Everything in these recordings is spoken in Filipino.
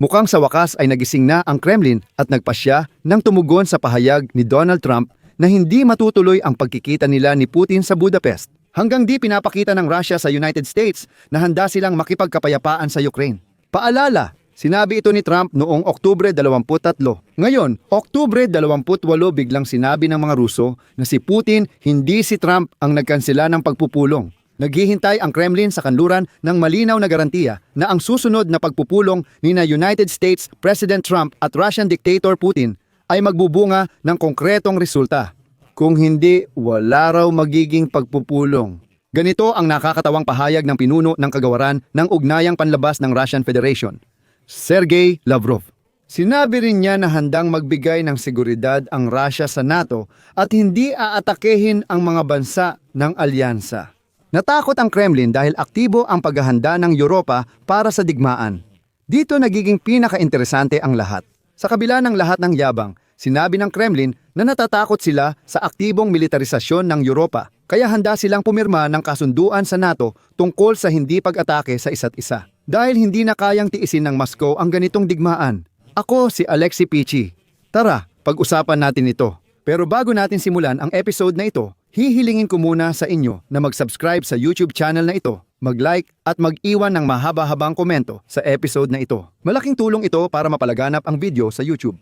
Mukhang sa wakas ay nagising na ang Kremlin at nagpasya ng tumugon sa pahayag ni Donald Trump na hindi matutuloy ang pagkikita nila ni Putin sa Budapest. Hanggang di pinapakita ng Russia sa United States na handa silang makipagkapayapaan sa Ukraine. Paalala, sinabi ito ni Trump noong Oktubre 23. Ngayon, Oktubre 28 biglang sinabi ng mga Ruso na si Putin hindi si Trump ang nagkansela ng pagpupulong. Naghihintay ang Kremlin sa kanluran ng malinaw na garantiya na ang susunod na pagpupulong ni na United States President Trump at Russian dictator Putin ay magbubunga ng konkretong resulta. Kung hindi, wala raw magiging pagpupulong. Ganito ang nakakatawang pahayag ng pinuno ng kagawaran ng ugnayang panlabas ng Russian Federation, Sergey Lavrov. Sinabi rin niya na handang magbigay ng seguridad ang Russia sa NATO at hindi aatakehin ang mga bansa ng alyansa. Natakot ang Kremlin dahil aktibo ang paghahanda ng Europa para sa digmaan. Dito nagiging pinaka-interesante ang lahat. Sa kabila ng lahat ng yabang, sinabi ng Kremlin na natatakot sila sa aktibong militarisasyon ng Europa, kaya handa silang pumirma ng kasunduan sa NATO tungkol sa hindi pag-atake sa isa't isa. Dahil hindi na kayang tiisin ng Moscow ang ganitong digmaan. Ako si Alexi Pichi. Tara, pag-usapan natin ito. Pero bago natin simulan ang episode na ito, hihilingin ko muna sa inyo na mag-subscribe sa YouTube channel na ito, mag-like at mag-iwan ng mahaba-habang komento sa episode na ito. Malaking tulong ito para mapalaganap ang video sa YouTube.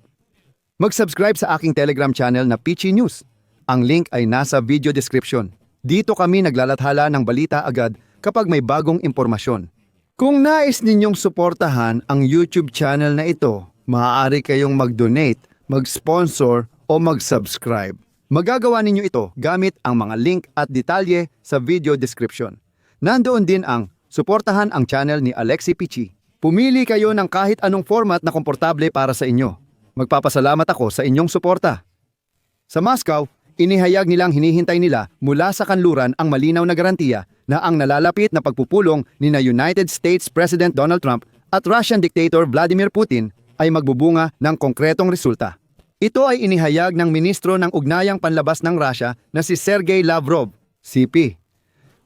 Mag-subscribe sa aking Telegram channel na Pichi News. Ang link ay nasa video description. Dito kami naglalathala ng balita agad kapag may bagong impormasyon. Kung nais ninyong suportahan ang YouTube channel na ito, maaari kayong mag-donate, mag-sponsor o mag-subscribe. Magagawa ninyo ito gamit ang mga link at detalye sa video description. Nandoon din ang suportahan ang channel ni Alexi Pichi. Pumili kayo ng kahit anong format na komportable para sa inyo. Magpapasalamat ako sa inyong suporta. Sa Moscow, inihayag nilang hinihintay nila mula sa kanluran ang malinaw na garantiya na ang nalalapit na pagpupulong ni na United States President Donald Trump at Russian dictator Vladimir Putin ay magbubunga ng konkretong resulta. Ito ay inihayag ng ministro ng ugnayang panlabas ng Russia na si Sergey Lavrov, CP.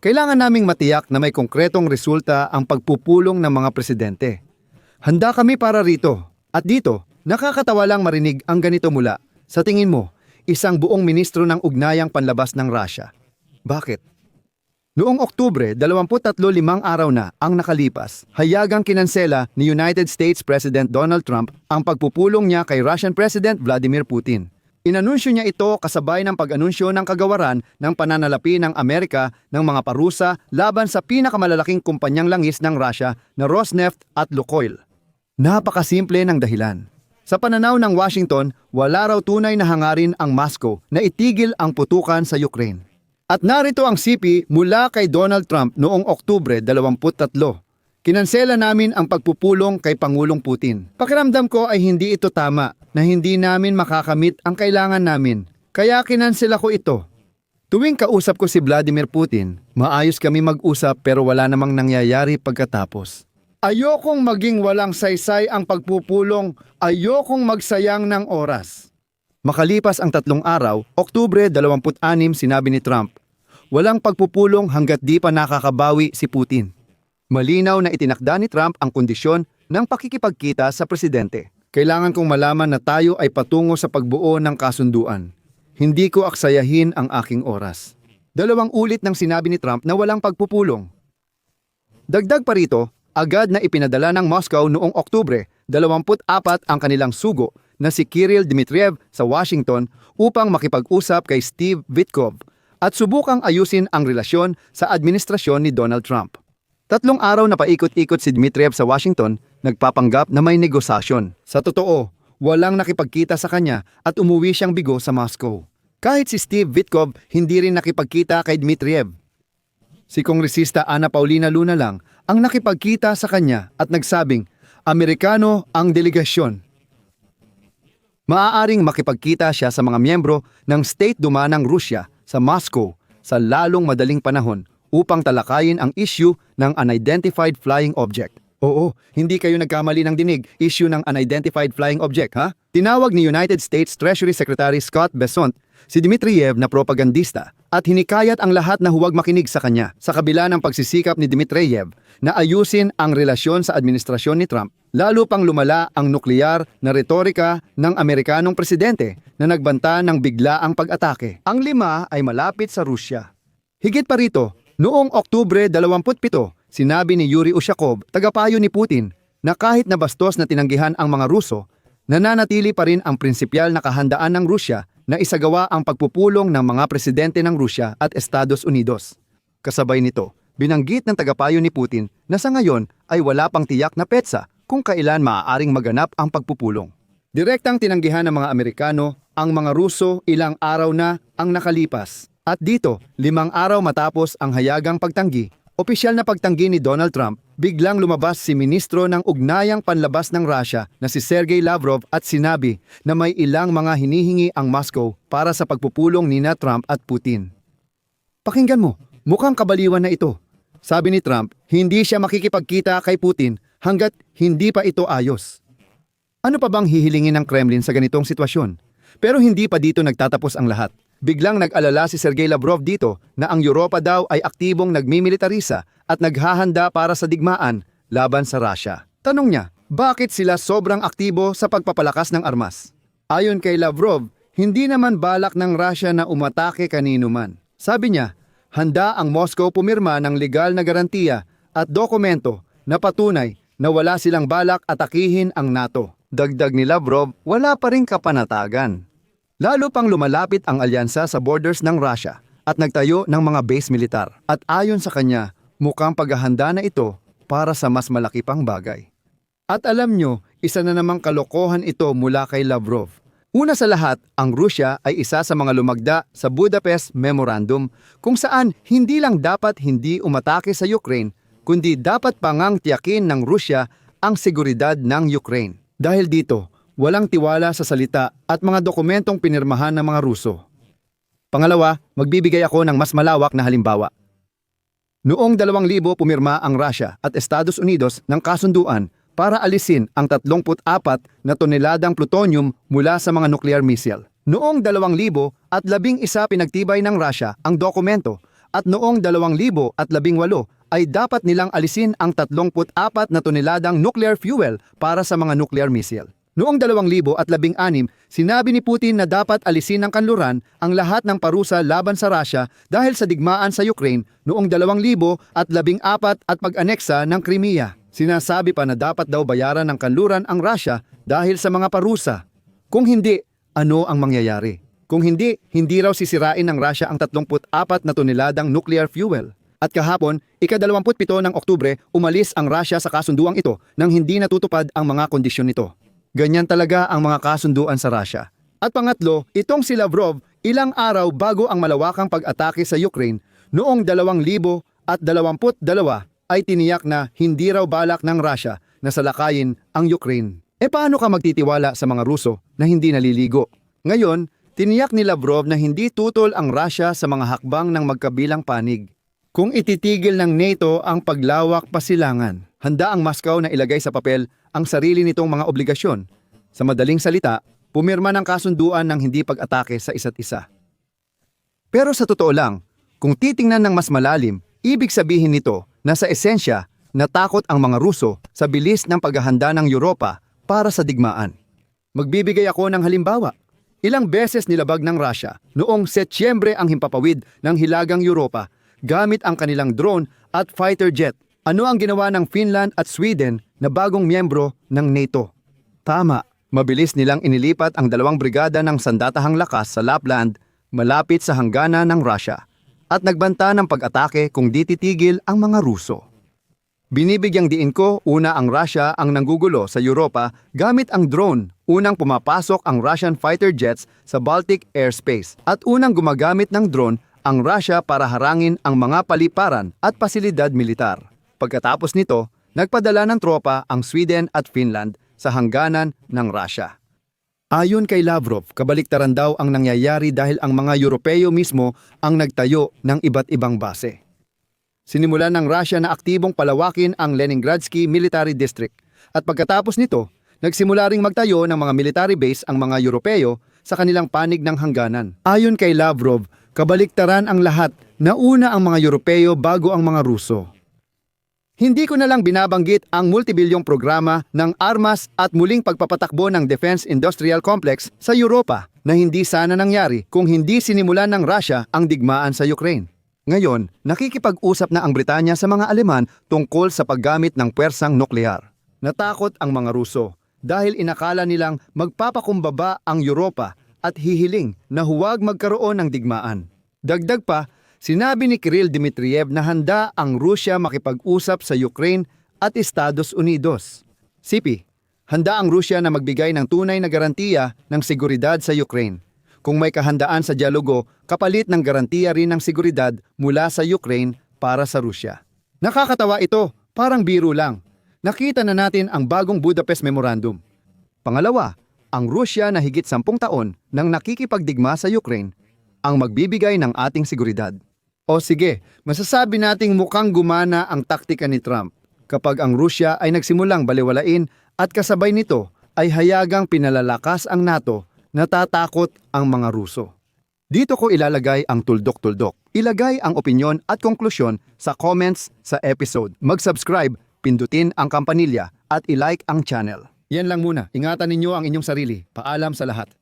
Kailangan naming matiyak na may konkretong resulta ang pagpupulong ng mga presidente. Handa kami para rito. At dito, nakakatawa lang marinig ang ganito mula. Sa tingin mo, isang buong ministro ng ugnayang panlabas ng Russia. Bakit? Noong Oktubre, 23 limang araw na ang nakalipas, hayagang kinansela ni United States President Donald Trump ang pagpupulong niya kay Russian President Vladimir Putin. Inanunsyo niya ito kasabay ng pag-anunsyo ng kagawaran ng pananalapi ng Amerika ng mga parusa laban sa pinakamalalaking kumpanyang langis ng Russia na Rosneft at Lukoil. Napakasimple ng dahilan. Sa pananaw ng Washington, wala raw tunay na hangarin ang Moscow na itigil ang putukan sa Ukraine. At narito ang CP mula kay Donald Trump noong Oktubre 23. Kinansela namin ang pagpupulong kay Pangulong Putin. Pakiramdam ko ay hindi ito tama na hindi namin makakamit ang kailangan namin. Kaya kinansela ko ito. Tuwing kausap ko si Vladimir Putin, maayos kami mag-usap pero wala namang nangyayari pagkatapos. Ayokong maging walang saysay ang pagpupulong, ayokong magsayang ng oras. Makalipas ang tatlong araw, Oktubre 26 sinabi ni Trump, walang pagpupulong hanggat di pa nakakabawi si Putin. Malinaw na itinakda ni Trump ang kondisyon ng pakikipagkita sa presidente. Kailangan kong malaman na tayo ay patungo sa pagbuo ng kasunduan. Hindi ko aksayahin ang aking oras. Dalawang ulit nang sinabi ni Trump na walang pagpupulong. Dagdag pa rito, agad na ipinadala ng Moscow noong Oktubre 24 ang kanilang sugo na si Kirill Dmitriev sa Washington upang makipag-usap kay Steve Witkoff at subukang ayusin ang relasyon sa administrasyon ni Donald Trump. Tatlong araw na paikot-ikot si Dmitriev sa Washington, nagpapanggap na may negosasyon. Sa totoo, walang nakipagkita sa kanya at umuwi siyang bigo sa Moscow. Kahit si Steve Witkoff hindi rin nakipagkita kay Dmitriev. Si Kongresista Ana Paulina Luna lang ang nakipagkita sa kanya at nagsabing, Amerikano ang delegasyon. Maaaring makipagkita siya sa mga miyembro ng State Duma ng Rusya sa Moscow sa lalong madaling panahon upang talakayin ang issue ng unidentified flying object. Oo, hindi kayo nagkamali ng dinig, issue ng unidentified flying object, ha? Tinawag ni United States Treasury Secretary Scott Bessent si Dmitriev na propagandista at hinikayat ang lahat na huwag makinig sa kanya sa kabila ng pagsisikap ni Dmitriev na ayusin ang relasyon sa administrasyon ni Trump. Lalo pang lumala ang nukleyar na retorika ng Amerikanong presidente na nagbanta ng biglaang pag-atake. Ang lima ay malapit sa Rusya. Higit pa rito, noong Oktubre 27, sinabi ni Yuri Ushakov, tagapayo ni Putin, na kahit na bastos na tinanggihan ang mga Ruso, nananatili pa rin ang prinsipyal na kahandaan ng Rusya na isagawa ang pagpupulong ng mga presidente ng Rusya at Estados Unidos. Kasabay nito, binanggit ng tagapayo ni Putin na sa ngayon ay wala pang tiyak na petsa kung kailan maaaring maganap ang pagpupulong. Direktang tinanggihan ng mga Amerikano ang mga Ruso ilang araw na ang nakalipas. At dito, limang araw matapos ang hayagang pagtanggi, opisyal na pagtanggi ni Donald Trump, biglang lumabas si Ministro ng Ugnayang Panlabas ng Russia na si Sergey Lavrov at sinabi na may ilang mga hinihingi ang Moscow para sa pagpupulong ni na Trump at Putin. Pakinggan mo, mukhang kabaliwan na ito. Sabi ni Trump, hindi siya makikipagkita kay Putin hanggat hindi pa ito ayos. Ano pa bang hihilingin ng Kremlin sa ganitong sitwasyon? Pero hindi pa dito nagtatapos ang lahat. Biglang nag-alala si Sergey Lavrov dito na ang Europa daw ay aktibong nagmimilitarisa at naghahanda para sa digmaan laban sa Russia. Tanong niya, bakit sila sobrang aktibo sa pagpapalakas ng armas? Ayon kay Lavrov, hindi naman balak ng Russia na umatake kanino man. Sabi niya, handa ang Moscow pumirma ng legal na garantiya at dokumento na patunay na wala silang balak atakihin ang NATO. Dagdag ni Lavrov, wala pa rin kapanatagan. Lalo pang lumalapit ang alyansa sa borders ng Russia at nagtayo ng mga base militar. At ayon sa kanya, mukhang paghahanda na ito para sa mas malaki pang bagay. At alam nyo, isa na namang kalokohan ito mula kay Lavrov. Una sa lahat, ang Rusya ay isa sa mga lumagda sa Budapest Memorandum kung saan hindi lang dapat hindi umatake sa Ukraine, kundi dapat pangang tiyakin ng Rusya ang seguridad ng Ukraine. Dahil dito, walang tiwala sa salita at mga dokumentong pinirmahan ng mga Ruso. Pangalawa, magbibigay ako ng mas malawak na halimbawa. Noong 2000 pumirma ang Russia at Estados Unidos ng kasunduan para alisin ang 34 na toneladang plutonium mula sa mga nuclear missile. Noong 2000 at labing isa pinagtibay ng Russia ang dokumento at noong 2018 ay dapat nilang alisin ang 34 na toneladang nuclear fuel para sa mga nuclear missile. Noong 2016, sinabi ni Putin na dapat alisin ng kanluran ang lahat ng parusa laban sa Russia dahil sa digmaan sa Ukraine noong 2014 at pag-aneksa ng Crimea. Sinasabi pa na dapat daw bayaran ng kanluran ang Russia dahil sa mga parusa. Kung hindi, ano ang mangyayari? Kung hindi, hindi raw sisirain ng Russia ang 34 na toneladang nuclear fuel. At kahapon, ika-27 ng Oktubre, umalis ang Russia sa kasunduang ito nang hindi natutupad ang mga kondisyon nito. Ganyan talaga ang mga kasunduan sa Russia. At pangatlo, itong si Lavrov ilang araw bago ang malawakang pag-atake sa Ukraine noong 2022 ay tiniyak na hindi raw balak ng Russia na salakayin ang Ukraine. E paano ka magtitiwala sa mga Ruso na hindi naliligo? Ngayon, tiniyak ni Lavrov na hindi tutol ang Russia sa mga hakbang ng magkabilang panig. Kung ititigil ng NATO ang paglawak pasilangan, handa ang Moscow na ilagay sa papel ang sarili nitong mga obligasyon. Sa madaling salita, pumirma ng kasunduan ng hindi pag-atake sa isa't isa. Pero sa totoo lang, kung titingnan ng mas malalim, ibig sabihin nito na sa esensya, natakot ang mga Ruso sa bilis ng paghahanda ng Europa para sa digmaan. Magbibigay ako ng halimbawa. Ilang beses nilabag ng Russia noong Setyembre ang himpapawid ng Hilagang Europa gamit ang kanilang drone at fighter jet. Ano ang ginawa ng Finland at Sweden na bagong miyembro ng NATO? Tama, mabilis nilang inilipat ang dalawang brigada ng sandatahang lakas sa Lapland malapit sa hangganan ng Russia at nagbanta ng pag-atake kung di titigil ang mga Ruso. Binibigyang diin ko, una ang Russia ang nanggugulo sa Europa gamit ang drone. Unang pumapasok ang Russian fighter jets sa Baltic airspace at unang gumagamit ng drone ang Russia para harangin ang mga paliparan at pasilidad militar. Pagkatapos nito, nagpadala ng tropa ang Sweden at Finland sa hangganan ng Russia. Ayon kay Lavrov, kabaliktaran daw ang nangyayari dahil ang mga Europeo mismo ang nagtayo ng iba't ibang base. Sinimulan ng Russia na aktibong palawakin ang Leningradsky Military District at pagkatapos nito, nagsimula ring magtayo ng mga military base ang mga Europeo sa kanilang panig ng hangganan. Ayon kay Lavrov, kabaliktaran ang lahat. Nauna ang mga Europeo bago ang mga Ruso. Hindi ko na lang binabanggit ang multibilyong programa ng armas at muling pagpapatakbo ng Defense Industrial Complex sa Europa na hindi sana nangyari kung hindi sinimulan ng Russia ang digmaan sa Ukraine. Ngayon, nakikipag-usap na ang Britanya sa mga Aleman tungkol sa paggamit ng pwersang nuklear. Natakot ang mga Ruso dahil inakala nilang magpapakumbaba ang Europa at hihiling na huwag magkaroon ng digmaan. Dagdag pa, sinabi ni Kirill Dmitriev na handa ang Rusya makipag-usap sa Ukraine at Estados Unidos. Sipi, handa ang Rusya na magbigay ng tunay na garantiya ng seguridad sa Ukraine. Kung may kahandaan sa dialogo, kapalit ng garantiya rin ng seguridad mula sa Ukraine para sa Rusya. Nakakatawa ito, parang biro lang. Nakita na natin ang bagong Budapest Memorandum. Pangalawa, ang Rusya na higit sampung taon nang nakikipagdigma sa Ukraine ang magbibigay ng ating seguridad. O sige, masasabi nating mukhang gumana ang taktika ni Trump kapag ang Rusya ay nagsimulang baliwalain at kasabay nito ay hayagang pinalalakas ang NATO natatakot ang mga Ruso. Dito ko ilalagay ang tuldok-tuldok. Ilagay ang opinyon at konklusyon sa comments sa episode. Mag-subscribe, pindutin ang kampanilya at ilike ang channel. Yan lang muna. Ingatan ninyo ang inyong sarili. Paalam sa lahat.